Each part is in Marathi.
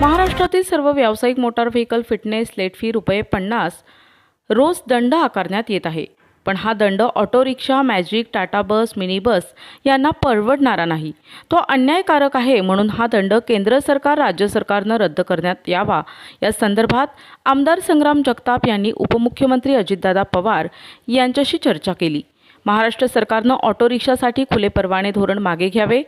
महाराष्ट्रातील सर्व व्यावसायिक motor vehicle fitness late fee रुपये पन्नास रोज दंड आकारण्यात येत आहे. पण हा दंड auto rickshaw magic Tata bus mini bus यांना परवडणारा नाही. तो अन्यायकारक आहे म्हणून हा दंड केंद्र सरकार राज्य सरकारनं रद्द करण्यात यावा. या संदर्भात आमदार संग्राम जगताप यांनी उपमुख्यमंत्री अजितदादा पवार यांच्याशी चर्चा केली. महाराष्ट्र सरकारनं ऑटो रिक्षासाठी खुले परवाने धोरण मागे घ्यावे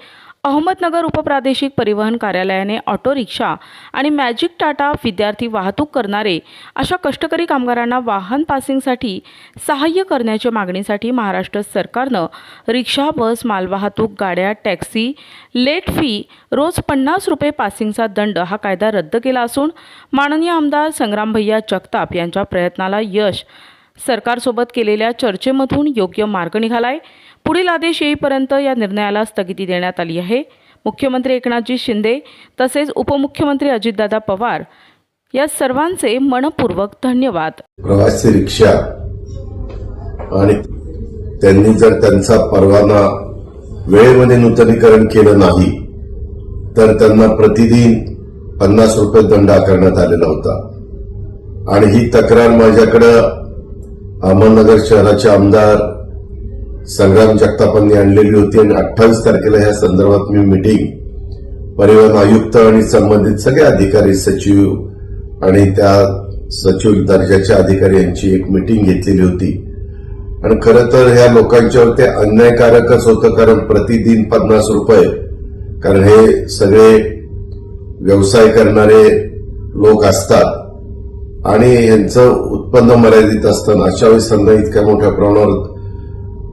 अहमदनगर उपप्रादेशिक परिवहन कार्यालयाने ऑटो रिक्षा आणि मॅजिक टाटा विद्यार्थी वाहतूक करणारे अशा कष्टकरी कामगारांना वाहन पासिंगसाठी सहाय्य करण्याच्या मागणीसाठी महाराष्ट्र सरकारनं रिक्षा बस मालवाहतूक गाड्या टॅक्सी लेट फी रोज पन्नास रुपये पासिंगचा दंड हा कायदा रद्द केला असून माननीय आमदार संग्राम भैया जगताप यांच्या प्रयत्नाला यश सरकारसोबत केलेल्या चर्चेमधून योग्य मार्ग निघालाय. पुढील आदेश येईपर्यंत या निर्णयाला स्थगिती देण्यात आली आहे. मुख्यमंत्री एकनाथजी शिंदे तसेच उपमुख्यमंत्री अजितदादा पवार या सर्वांचे मनपूर्वक धन्यवाद. प्रवासी रिक्षा आणि त्यांनी जर त्यांचा परवाना वेळेमध्ये नूतनीकरण केलं नाही तर त्यांना प्रतिदिन पन्नास रुपये दंड आकारण्यात आलेला होता. आणि ही तक्रार माझ्याकडं अहमदनगर शहराचे आमदार संग्राम जगतापांनी आणलेली होती आणि अठ्ठावीस तारखेला या संदर्भात मी मिटिंग परिवहन आयुक्त आणि संबंधित सगळे अधिकारी सचिव आणि त्या सचिव दर्जाच्या अधिकारी यांची एक मीटिंग घेतलेली होती. आणि खरं तर ह्या लोकांच्यावर ते अन्यायकारकच होतं कारण प्रतिदिन पन्नास रुपये कारण हे सगळे व्यवसाय करणारे लोक असतात. आणि यांचं उत्पन्न मर्यादित असतं अशा वेळेस त्यांना इतक्या मोठ्या प्रमाणावर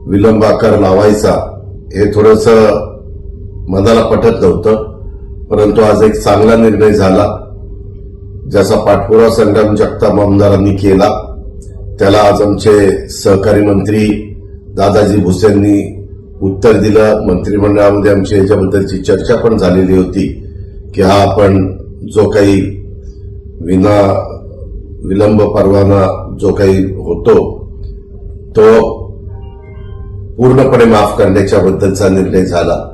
विलंब आकार लावायचा हे थोडस मनाला पटत नव्हतं. परंतु आज एक चांगला निर्णय झाला ज्याचा पाठपुरावा संग्राम जगताप आमदारांनी केला. त्याला आज आमचे सहकारी मंत्री दादाजी भुसेंनी उत्तर दिलं. मंत्रिमंडळामध्ये आमची याच्याबद्दलची चर्चा पण झालेली होती की हा आपण जो काही विना विलंब परवाना जो काही होतो तो पूर्णपणे माफ करण्याच्या बद्दलचा निर्णय झाला.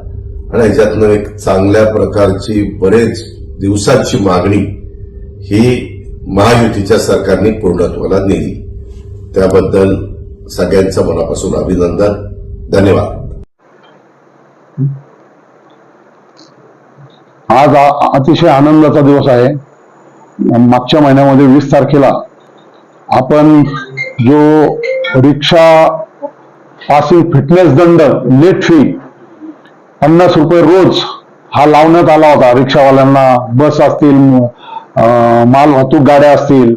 आणि याच्यातनं एक चांगल्या प्रकारची बरेच दिवसाची मागणी ही महायुतीच्या सरकारने पूर्णत्वाला नेली. त्याबद्दल सगळ्यांचं मनापासून अभिनंदन. धन्यवाद. आज अतिशय आनंदाचा दिवस आहे. मागच्या महिन्यामध्ये वीस तारखेला आपण जो रिक्षा पासिंग फिटनेस दंड लेट फी पन्नास रुपये रोज हा लावण्यात आला होता. रिक्षावाल्यांना बस असतील माल वाहतूक गाड्या असतील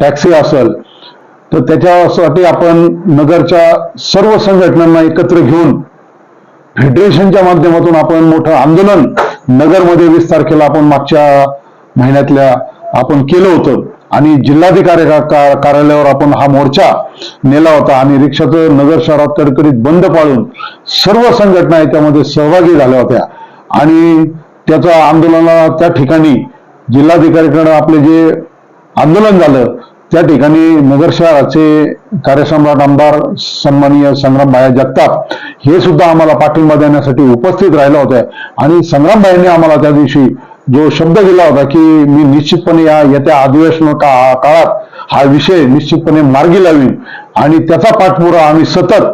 टॅक्सी असेल तर त्याच्यासाठी आपण नगरच्या सर्व संघटनांना एकत्र घेऊन फेडरेशनच्या माध्यमातून आपण मोठं आंदोलन नगरमध्ये वीस तारखेला आपण मागच्या महिन्यातल्या आपण केलं होतं. आणि जिल्हाधिकारी कार्यालयावर आपण हा मोर्चा नेला होता. आणि रिक्षाचं नगर शहरात कडकडीत बंद पाळून सर्व संघटना याच्यामध्ये सहभागी झाल्या होत्या. आणि त्याचा आंदोलनाला त्या ठिकाणी जिल्हाधिकारीकडे आपले जे आंदोलन झालं त्या ठिकाणी नगर शहराचे कार्यसम्राट आमदार सन्माननीय संग्राम भाया जगताप हे सुद्धा आम्हाला पाठिंबा देण्यासाठी उपस्थित राहिला होत्या. आणि संग्राम भाईंनी आम्हाला त्या दिवशी जो शब्द दिला होता की मी निश्चितपणे या येत्या अधिवेशन का- काळात हा विषय निश्चितपणे मार्गी लावीन. आणि त्याचा पाठपुरा आम्ही सतत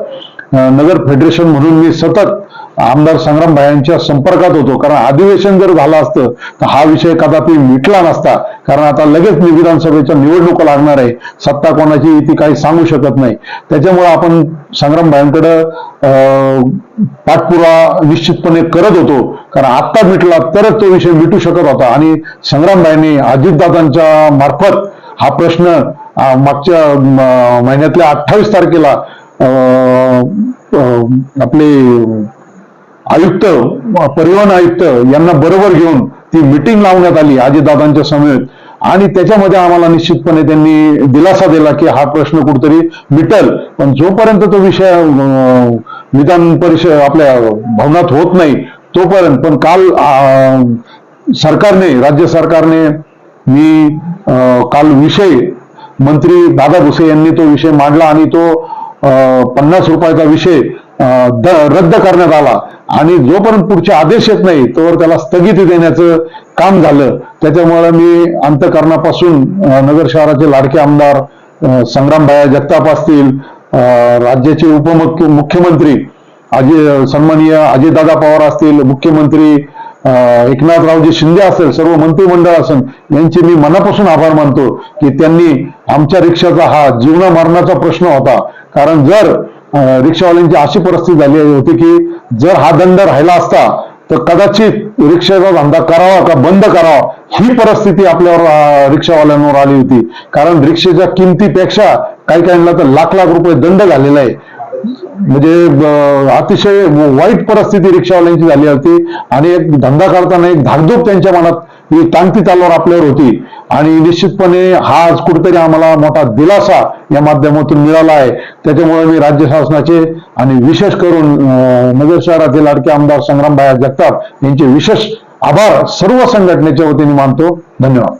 नगर फेडरेशन म्हणून मी सतत आमदार संग्राम भायांच्या संपर्कात होतो. कारण अधिवेशन जर झालं असतं तर हा विषय कदापि मिटला नसता. कारण आता लगेच विधानसभेच्या निवडणुका लागणार आहे. सत्ता कोणाची ती काही सांगू शकत नाही. त्याच्यामुळे आपण संग्राम भायांकडं पाठपुरावा निश्चितपणे करत होतो. कारण आत्ता मिटला तरच तो विषय मिटू शकत होता. आणि संग्राम भाईंनी अजितदादांच्या मार्फत हा प्रश्न मागच्या महिन्यातल्या अठ्ठावीस तारखेला आपले आयुक्त परिवहन आयुक्त यांना बरोबर घेऊन ती मिटिंग लावण्यात आली आजीदादांच्या समेत. आणि त्याच्यामध्ये आम्हाला निश्चितपणे त्यांनी दिलासा दिला की हा प्रश्न कुठतरी मिटल. पण जोपर्यंत तो विषय विधान परिषद आपल्या भवनात होत नाही तोपर्यंत पण काल सरकारने राज्य सरकारने मी काल विषय मंत्री दादा भुसे यांनी तो विषय मांडला आणि तो पन्नास रुपयाचा विषय रद्द करण्यात आला. आणि जोपर्यंत पुढचे आदेश येत नाही तोवर त्याला स्थगिती देण्याचं काम झालं. त्याच्यामुळे मी अंतकरणापासून नगर शहराचे लाडके आमदार संग्रामभाया जगताप असतील राज्याचे उपमुख्य मुख्यमंत्री अजय सन्माननीय अजितदादा पवार असतील मुख्यमंत्री एकनाथरावजी शिंदे असेल सर्व मंत्रिमंडळ असेल यांचे मी मनापासून आभार मानतो की त्यांनी आमच्या रिक्षाचा हा जीवना मरणाचा प्रश्न होता. कारण जर रिक्षावाल्यांची अशी परिस्थिती झाली होती की जर हा दंड राहिला असता तर कदाचित रिक्षाचा धंदा करावा का बंद करावा ही परिस्थिती आपल्यावर रिक्षावाल्यांवर आली होती. कारण रिक्षेच्या किमतीपेक्षा काही काहींना तर लाख लाख रुपये दंड झालेला आहे. म्हणजे अतिशय वाईट परिस्थिती रिक्षावाल्यांची झाली होती. आणि एक धंदा करताना एक धाकधूक त्यांच्या मनात ही टांगती तलवार आपल्यावर होती. आणि निश्चितपणे हा आज कुठेतरी आम्हाला मोठा दिलासा या माध्यमातून मिळाला आहे. त्याच्यामुळे मी राज्य शासनाचे आणि विशेष करून नगर शहरातील लाडके आमदार संग्रामभाया जगताप यांचे विशेष आभार सर्व संघटनेच्या वतीने मानतो. धन्यवाद.